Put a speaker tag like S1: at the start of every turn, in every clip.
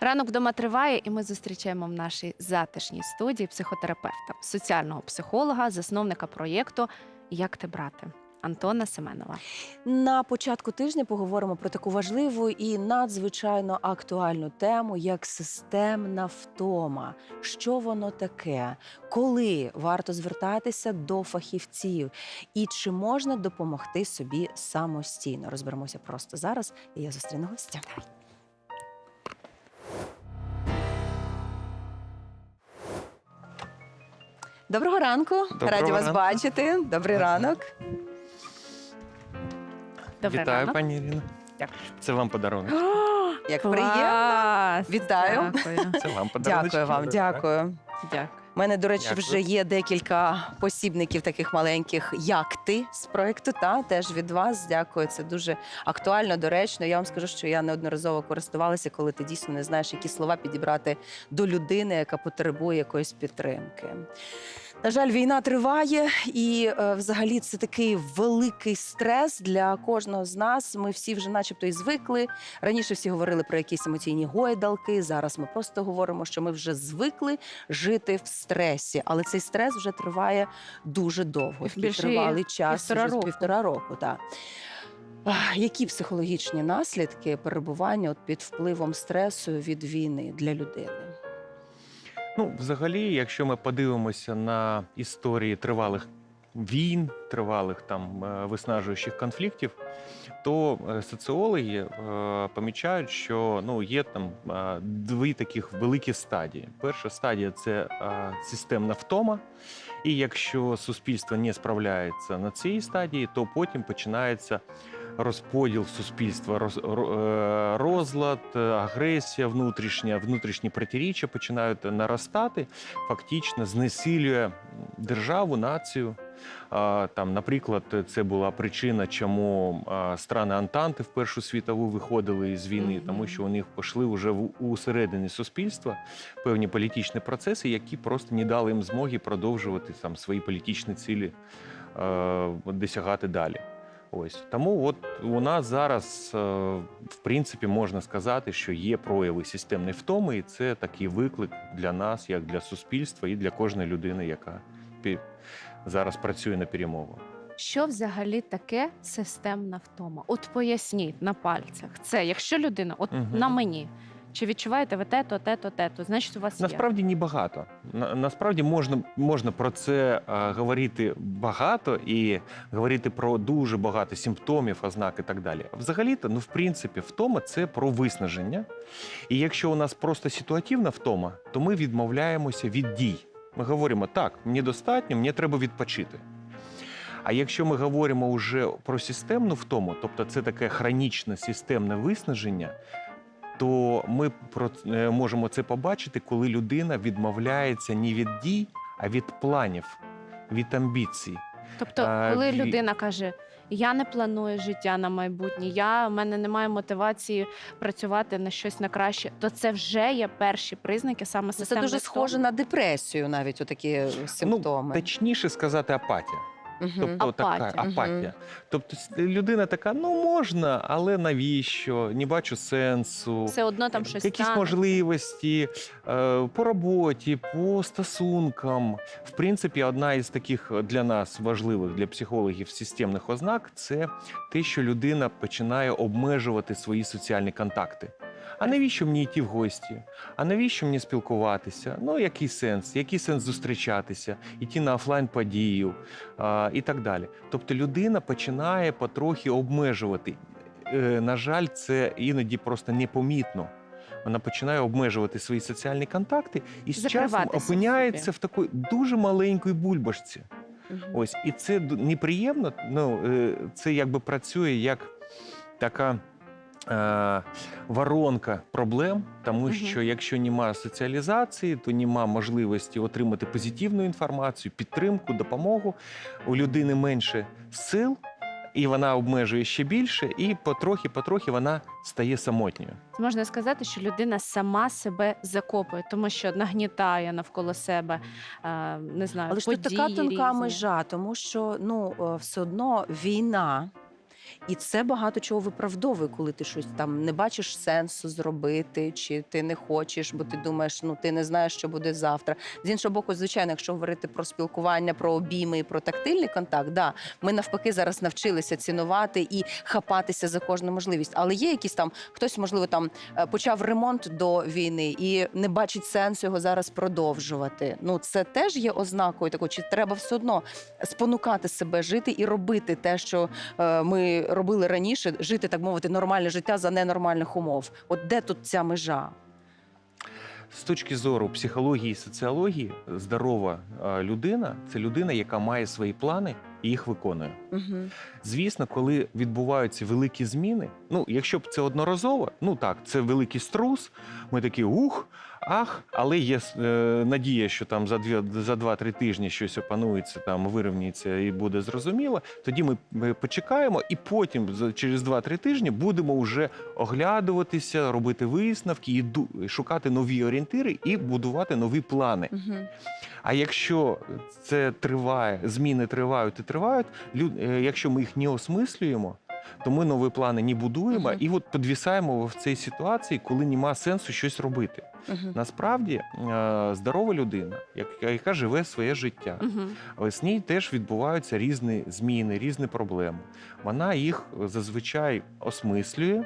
S1: Ранок вдома триває, і ми зустрічаємо в нашій затишній студії психотерапевта, соціального психолога, засновника проєкту Як ти брати Антона Семенова.
S2: На початку тижня поговоримо про таку важливу і надзвичайно актуальну тему, як системна втома. Що воно таке? Коли варто звертатися до фахівців? І чи можна допомогти собі самостійно? Розберемося просто зараз. І я зустріну гостя. Доброго ранку,
S3: Доброго
S2: раді вас
S3: ранку.
S2: бачити. Добрий ранок.
S1: Добрий
S3: Вітаю,
S1: ранок.
S3: пані Ірина.
S1: Дякую.
S3: Це вам подарунок.
S2: Як
S1: Клас!
S2: приємно. Вітаю.
S1: Дякую.
S3: Це вам подарунок.
S2: Дякую вам, дякую.
S1: Дякую.
S2: У мене, до речі,
S3: Дякую.
S2: вже є декілька посібників таких маленьких, як ти з проекту. Та теж від вас. Дякую. Це дуже актуально, доречно. Я вам скажу, що я неодноразово користувалася, коли ти дійсно не знаєш, які слова підібрати до людини, яка потребує якоїсь підтримки. На жаль, війна триває, і е, взагалі це такий великий стрес для кожного з нас. Ми всі вже, начебто, і звикли. Раніше всі говорили про якісь емоційні гойдалки. Зараз ми просто говоримо, що ми вже звикли жити в стресі, але цей стрес вже триває дуже довго.
S1: Більше
S2: тривалий час,
S1: півтора
S2: вже
S1: року.
S2: півтора року. Так. Які психологічні наслідки перебування от під впливом стресу від війни для людини?
S3: Ну, взагалі, якщо ми подивимося на історії тривалих війн, тривалих там е, виснажуючих конфліктів, то е, соціологи е, помічають, що ну, є там дві таких великі стадії. Перша стадія це системна втома. І якщо суспільство не справляється на цій стадії, то потім починається розподіл суспільства, роз, е, розлад, е, агресія внутрішня, внутрішні протиріччя починають наростати, фактично знесилює державу, націю. Там, наприклад, це була причина, чому страни Антанти в Першу світову виходили із війни, тому що у них пішли вже в усередині суспільства певні політичні процеси, які просто не дали їм змоги продовжувати там свої політичні цілі е, досягати далі. Ось тому, от у нас зараз, е, в принципі, можна сказати, що є прояви системної втоми, і це такий виклик для нас, як для суспільства, і для кожної людини, яка зараз працює на перемогу.
S1: Що взагалі таке системна втома? От поясніть на пальцях. Це якщо людина, от
S3: Мгм.
S1: на мені, чи відчуваєте ви те-то, те-то, те-то, значить у вас.
S3: Насправді ні багато. На, насправді можна, можна про це е, говорити багато і говорити про дуже багато симптомів, ознак і так далі. А Взагалі-то, ну в принципі, втома це про виснаження. І якщо у нас просто ситуативна втома, то ми відмовляємося від дій. Ми говоримо, так, мені достатньо, мені треба відпочити. А якщо ми говоримо вже про системну втому, тобто це таке хронічне системне виснаження, то ми про е, можемо це побачити, коли людина відмовляється не від дій, а від планів, від амбіцій.
S1: Тобто, коли людина каже: Я не планую життя на майбутнє, я в мене немає мотивації працювати на щось на краще, то це вже є перші признаки саме
S2: Це дуже схоже на депресію, навіть отакі симптоми.
S3: Ну, точніше сказати, апатія. Тобто така
S1: Апатія.
S3: апатія. Тобто людина така: ну можна, але навіщо? Не бачу сенсу.
S1: все одно там щось
S3: Якісь
S1: тягне.
S3: можливості е, по роботі, по стосункам. В принципі, одна із таких для нас важливих для психологів системних ознак це те, що людина починає обмежувати свої соціальні контакти. А навіщо мені йти в гості? А навіщо мені спілкуватися? Ну, який сенс? Який сенс зустрічатися, йти на офлайн подію а, і так далі. Тобто людина починає потрохи обмежувати. Е, на жаль, це іноді просто непомітно. Вона починає обмежувати свої соціальні контакти і з часом опиняється
S1: собі.
S3: в такій дуже маленькій бульбашці.
S2: Угу.
S3: Ось і це неприємно. Ну е, це якби працює як така. Е, Воронка проблем, тому що якщо немає соціалізації, то немає можливості отримати позитивну інформацію, підтримку, допомогу. У людини менше сил, і вона обмежує ще більше, і потрохи-потрохи вона стає самотньою.
S1: Можна сказати, що людина сама себе закопує, тому що нагнітає навколо себе, е, не знаю,
S2: Але ж тут така тонка
S1: різні.
S2: межа, тому що ну е, все одно війна І це багато чого виправдовує, коли ти щось там не бачиш сенсу зробити, чи ти не хочеш, бо ти думаєш, ну ти не знаєш, що буде завтра. З іншого боку, звичайно, якщо говорити про спілкування, про обійми і про тактильний контакт, да, ми навпаки зараз навчилися цінувати і хапатися за кожну можливість. Але є якісь там хтось, можливо, там е, почав ремонт до війни і не бачить сенсу його зараз продовжувати. Ну це теж є ознакою такою, чи треба все одно спонукати себе жити і робити те, що е, ми робили раніше, жити так мовити нормальне життя за ненормальних умов. От де тут ця межа?
S3: З точки зору психології і соціології, здорова людина це людина, яка має свої плани і їх виконує.
S2: Угу.
S3: Звісно, коли відбуваються великі зміни, ну якщо б це одноразово, ну так, це великий струс. Ми такі ух, ах, але є е, надія, що там за дві за два-три тижні щось опанується, там вирівняється і буде зрозуміло. Тоді ми, почекаємо, і потім через два-три тижні будемо вже оглядуватися, робити висновки і ду- шукати нові орієнтири і будувати нові плани.
S2: Угу.
S3: А якщо це триває, зміни тривають і тривають, лю- е, якщо ми їх не осмислюємо, то ми нові плани не будуємо і от підвісаємо в цій ситуації, коли нема сенсу щось робити. Насправді е, здорова людина, яка, живе своє життя, але з ній теж відбуваються різні зміни, різні проблеми. Вона їх зазвичай осмислює,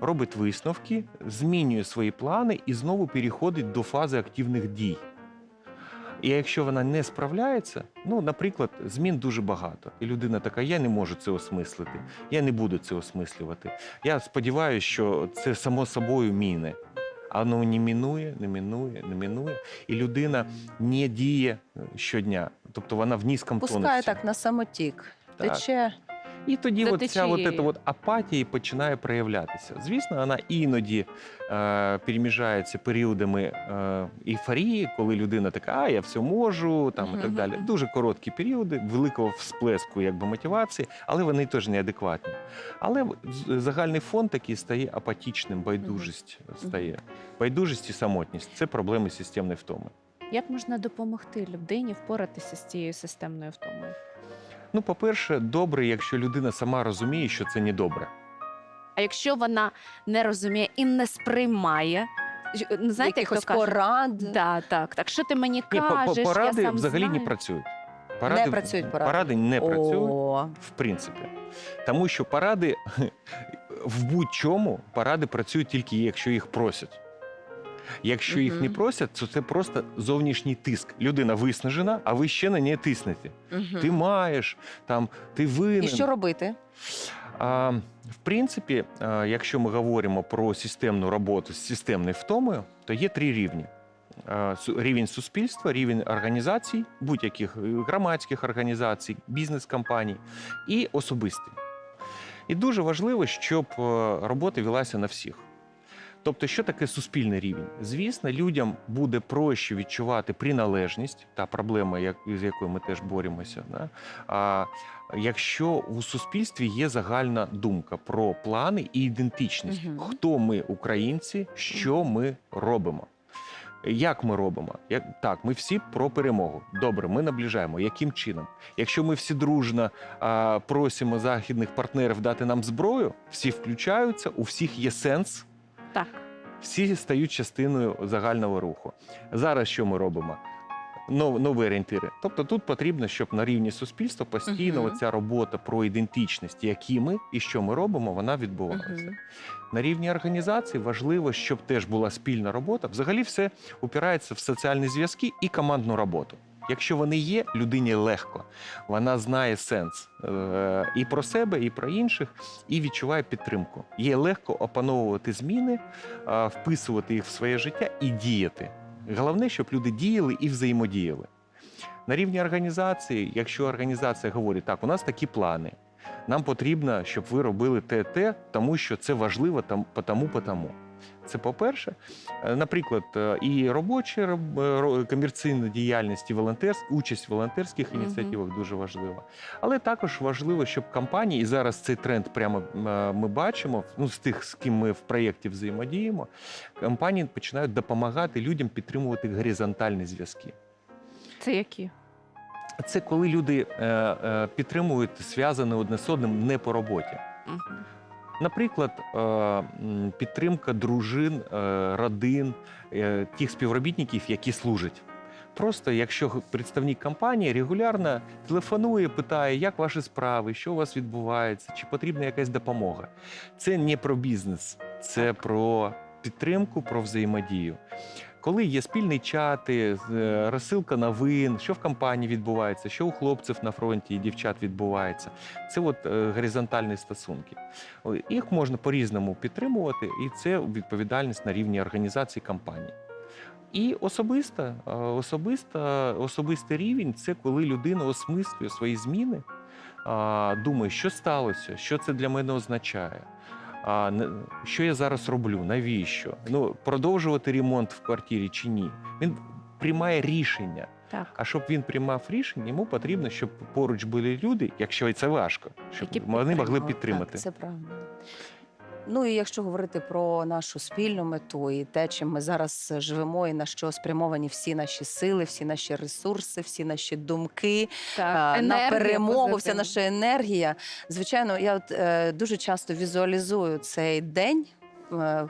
S3: робить висновки, змінює свої плани і знову переходить до фази активних дій. І якщо вона не справляється, ну, наприклад, змін дуже багато. І людина така: я не можу це осмислити, я не буду це осмислювати. Я сподіваюся, що це само собою міне. А воно не мінує, не мінує, не мінує. І людина не діє е, щодня. Тобто вона в низькому
S2: Пускає так на самотік.
S3: Так.
S2: Тече.
S3: І тоді
S1: За
S3: от ця от, от апатія починає проявлятися. Звісно, вона іноді е, переміжається періодами е, ейфорії, коли людина така, а я все можу, там і так далі. Дуже короткі періоди, великого всплеску якби мотивації, але вони теж неадекватні. Але загальний фон такий стає апатичним, байдужість стає. Байдужість і самотність це проблеми системної втоми.
S1: Як можна допомогти людині впоратися з цією системною втомою?
S3: Ну, по-перше, добре, якщо людина сама розуміє, що це не добре.
S1: А якщо вона не розуміє і не сприймає, ж- ну, знаєте, як
S2: Якихось
S1: то
S2: порад.
S1: Да, так, так. Що ти мені
S3: Ні, по-
S1: кажеш?
S3: поради
S1: я сам
S3: взагалі
S1: знаю.
S3: не працюють.
S2: Не працюють поради?
S3: не працюють,
S2: О,
S3: в принципі. Тому що поради в будь-чому поради працюють тільки якщо їх просять. Якщо їх не просять, то це просто зовнішній тиск. Людина виснажена, а ви ще на неї тиснете. Ти маєш, там, ти винен.
S2: І що робити?
S3: А, в принципі, а, якщо ми говоримо про системну роботу з системною втомою, то є три рівні: рівень суспільства, рівень організацій, будь-яких е, громадських організацій, бізнес-компаній і особистий. І дуже важливо, щоб е, робота велася на всіх. Тобто, що таке суспільний рівень? Звісно, людям буде проще відчувати приналежність, та проблема, як, з якою ми теж боремося. Да? А якщо у суспільстві є загальна думка про плани і ідентичність,
S2: Мгм.
S3: хто ми, українці, що ми робимо. Як ми робимо? Як так, ми всі про перемогу. Добре, ми наближаємо. Яким чином? Якщо ми всі дружно а, просимо західних партнерів дати нам зброю, всі включаються, у всіх є сенс,
S1: Так.
S3: всі стають частиною загального руху. Зараз що ми робимо? Нов, нові орієнтири. Тобто тут потрібно, щоб на рівні суспільства постійно
S2: Мгм.
S3: ця робота про ідентичність, які ми і що ми робимо, вона відбувалася.
S2: Мгм.
S3: На рівні організації важливо, щоб теж була спільна робота. Взагалі, все упирається в соціальні зв'язки і командну роботу. Якщо вони є, людині легко. Вона знає сенс е, і про себе, і про інших, і відчуває підтримку. Їй легко опановувати зміни, е, вписувати їх в своє життя і діяти. Головне, щоб люди діяли і взаємодіяли. На рівні організації, якщо організація говорить, так, у нас такі плани. Нам потрібно, щоб ви робили те, те, тому що це важливо там, потому, потому. Це по-перше. Е, Наприклад, е, і робоча роб- е, комерційна діяльність, і волонтерська участь в волонтерських ініціативах дуже важлива. Але також важливо, щоб компанії, і зараз цей тренд прямо ми бачимо, ну з тих, з ким ми в проєкті взаємодіємо, компанії починають допомагати людям підтримувати горизонтальні зв'язки.
S1: Це які?
S3: Це коли люди підтримують зв'язане одне з одним не по роботі. Наприклад, е, підтримка дружин, е, родин, е, тих співробітників, які служать. Просто якщо представник компанії регулярно телефонує, питає, як ваші справи, що у вас відбувається, чи потрібна якась допомога. Це не про бізнес, це про підтримку, про взаємодію. Коли є спільні чати, е, розсилка новин, що в компанії відбувається, що у хлопців на фронті і дівчат відбувається, це от е, горизонтальні стосунки. Їх можна по-різному підтримувати, і це відповідальність на рівні організації компанії. І особиста, е, особиста, особистий рівень це коли людина осмислює свої зміни, думає, що сталося, що це для мене означає. А, що я зараз роблю, навіщо? Ну, продовжувати ремонт в квартирі чи ні. Він приймає рішення.
S1: Так.
S3: А щоб він приймав рішення, йому потрібно, щоб поруч були люди, якщо і це важко, щоб
S1: Які
S3: вони могли підтримати.
S2: Так, це правда. Ну і якщо говорити про нашу спільну мету і те, чим ми зараз живемо, і на що спрямовані всі наші сили, всі наші ресурси, всі наші думки,
S1: Так.
S2: на перемогу, вся наша енергія. Звичайно, я от, е, дуже часто візуалізую цей день. е,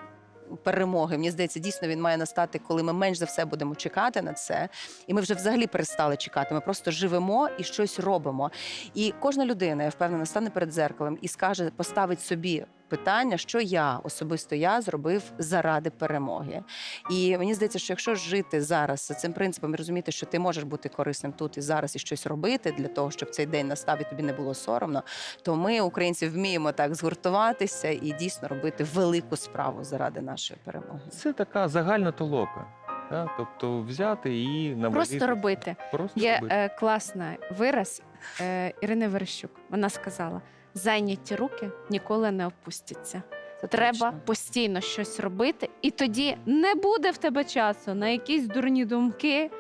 S2: Перемоги, мені здається, дійсно він має настати, коли ми менш за все будемо чекати на це, і ми вже взагалі перестали чекати. Ми просто живемо і щось робимо. І кожна людина, я впевнена, стане перед зеркалом і скаже, поставить собі питання, що я особисто я зробив заради перемоги. І мені здається, що якщо жити зараз за цим принципом і розуміти, що ти можеш бути корисним тут і зараз і щось робити для того, щоб цей день настав і тобі не було соромно, то ми, українці, вміємо так згуртуватися і дійсно робити велику справу заради нашої перемоги.
S3: Це така загальна толока. Да? Тобто взяти і навалити.
S1: Просто робити.
S3: Просто
S1: Є
S3: робити.
S1: е, класний вираз е, Ірини Верещук. Вона сказала: зайняті руки ніколи не опустяться.
S2: Це
S1: Треба
S2: точно.
S1: постійно щось робити, і тоді не буде в тебе часу на якісь дурні думки,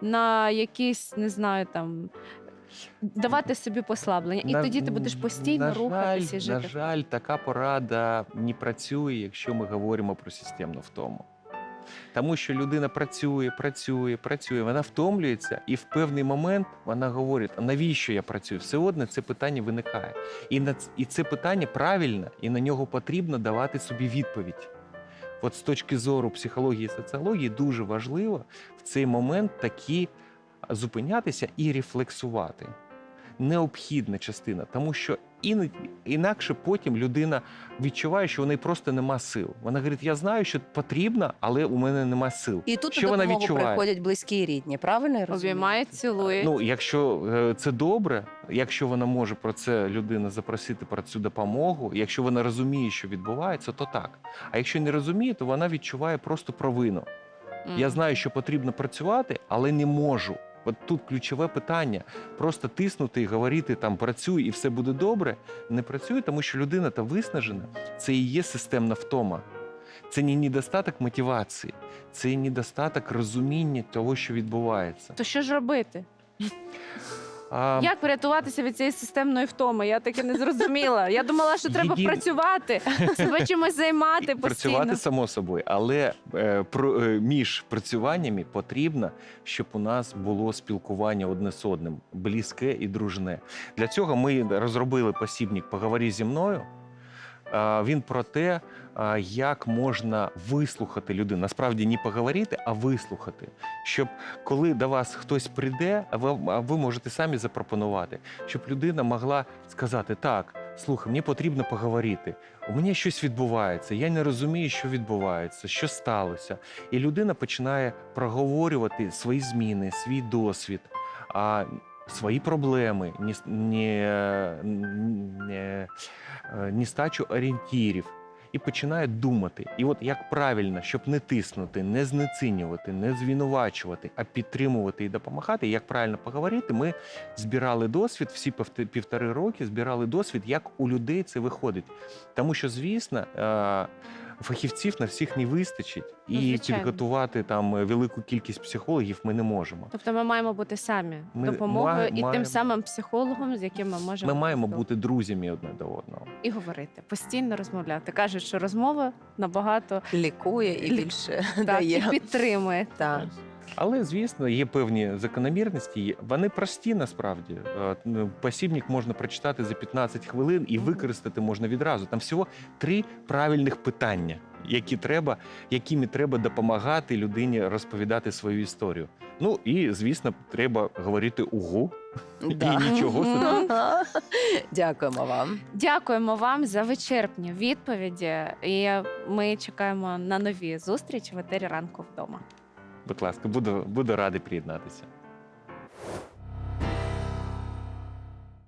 S1: на якісь, не знаю, там. Давати собі послаблення, і
S3: На-
S1: тоді ти будеш постійно
S3: на
S1: рухатися і жити.
S3: На жаль, така порада не працює, якщо ми говоримо про системну втому. Тому що людина працює, працює, працює, вона втомлюється, і в певний момент вона говорить: а навіщо я працюю? Все одне це питання виникає. І, на, і це питання правильне, і на нього потрібно давати собі відповідь. От з точки зору психології і соціології дуже важливо в цей момент такі зупинятися і рефлексувати. Необхідна частина, тому що інакше потім людина відчуває, що в неї просто нема сил. Вона говорить: я знаю, що потрібно, але у мене нема сил.
S2: І тут
S3: що вона відчуває?
S2: приходять близькі і рідні. Правильно я розумію?
S1: Обіймають, цілують.
S3: Ну, якщо е, це добре, якщо вона може про це людина запросити про цю допомогу, якщо вона розуміє, що відбувається, то так. А якщо не розуміє, то вона відчуває просто провину. Я знаю, що потрібно працювати, але не можу. От тут ключове питання: просто тиснути і говорити там працюй і все буде добре. Не працює, тому що людина та виснажена. Це і є системна втома. Це не недостаток мотивації, це недостаток розуміння того, що відбувається.
S1: То що ж робити?
S3: А,
S1: Як врятуватися від цієї системної втоми? Я таки не зрозуміла. Я думала, що треба
S3: Єдине-
S1: працювати, себе чимось займати
S3: І
S1: постійно.
S3: Працювати само собою, але е, про, е, між працюваннями потрібно, щоб у нас було спілкування одне з одним, близьке і дружне. Для цього ми розробили посібник Поговори зі мною. Е, Він про те, як можна вислухати людину. Насправді не поговорити, а вислухати. Щоб коли до вас хтось прийде, а ви, ви можете самі запропонувати, щоб людина могла сказати: так, слухай, мені потрібно поговорити. У мене щось відбувається, я не розумію, що відбувається, що сталося. І людина починає проговорювати свої зміни, свій досвід, а, свої проблеми, нестачу орієнтірів. І починає думати. І от як правильно, щоб не тиснути, не знецінювати, не звинувачувати, а підтримувати і допомагати, як правильно поговорити, ми збирали досвід всі півт- півтори роки, збирали досвід, як у людей це виходить. Тому що, звісно, е, фахівців на всіх не вистачить,
S1: Ну,
S3: і
S1: звичайно.
S3: підготувати там е, велику кількість психологів ми не можемо.
S1: Тобто ми маємо бути самі
S3: Ми
S1: допомогою
S3: має-
S1: і тим самим психологом, з яким ми можемо
S3: Ми маємо бути друзями одне до одного.
S1: і говорити, постійно розмовляти. Кажуть, що розмова набагато
S2: Лікує і більше
S1: так, і підтримує.
S2: Так.
S3: Але, звісно, є певні закономірності. Вони прості насправді. Е, ну, Посібник можна прочитати за 15 хвилин і використати можна відразу. Там всього три правильних питання, які треба, якими треба допомагати людині розповідати свою історію. Ну і звісно, треба говорити угу.
S2: Да.
S3: І нічого собі.
S2: Дякуємо вам.
S1: Дякуємо вам за вичерпні відповіді. І ми чекаємо на нові зустрічі в етері ранку вдома.
S3: Будь ласка, буду, буду радий приєднатися.